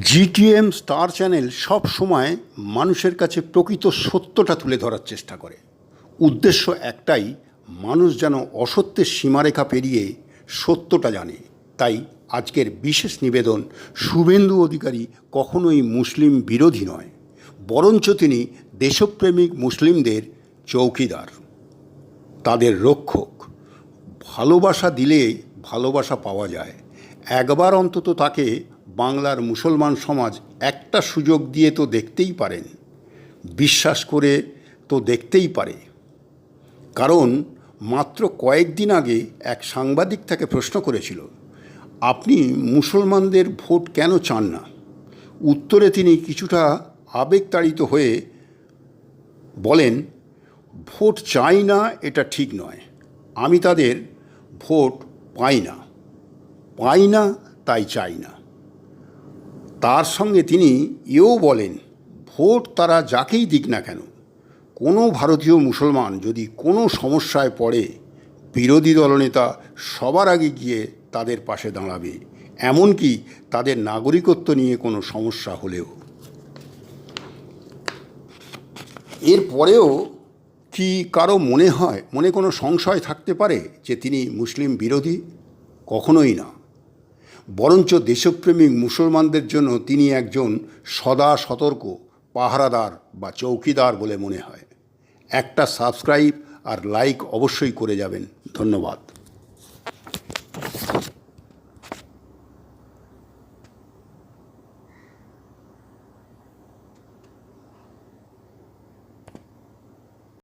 GTM, star channel সব সময় মানুষের কাছে প্রকৃত সত্যটা তুলে ধরার চেষ্টা করে। উদ্দেশ্য একটাই, মানুষ যেন অসত্যের সীমারেখা পেরিয়ে সত্যটা জানে। তাই আজকের বিশেষ নিবেদন, শুভেন্দু অধিকারী কখনোই মুসলিম বিরোধী নয়, বরঞ্চ তিনি দেশপ্রেমিক মুসলিমদের চৌকিদার। তাদের রক্ষক, ভালোবাসা দিলে ভালোবাসা পাওয়া যায়। একবার অন্তত তাকে বাংলার মুসলমান সমাজ একটা সুযোগ দিয়ে তো দেখতেই পারেন, বিশ্বাস করে তো দেখতেই পারে। কারণ মাত্র কয়েকদিন আগে এক সাংবাদিক তাকে প্রশ্ন করেছিল, আপনি মুসলমানদের ভোট কেন চান না? উত্তরে তিনি কিছুটা আবেগতাড়িত হয়ে বলেন, ভোট চাই না, এটা ঠিক নয়। আমি তাদের ভোট পাই না। পাই না, তাই চাই না। তার সঙ্গে তিনি এও বলেন, ভোট তারা যাকেই দিক না কেন, কোনো ভারতীয় মুসলমান যদি কোনো সমস্যায় পড়ে, বিরোধী দলনেতা সবার আগে গিয়ে তাদের পাশে দাঁড়াবে। এমনকি তাদের নাগরিকত্ব নিয়ে কোনো সমস্যা হলেও। এরপরেও কি কারও মনে হয়, মনে কোনো সংশয় থাকতে পারে যে তিনি মুসলিম বিরোধী? কখনোই না। বরঞ্চ দেশপ্রেমিক মুসলমানদের জন্য তিনি একজন সদা সতর্ক, পাহারাদার বা চৌকিদার বলে মনে হয়। একটা সাবস্ক্রাইব আর লাইক অবশ্যই করে যাবেন। ধন্যবাদ।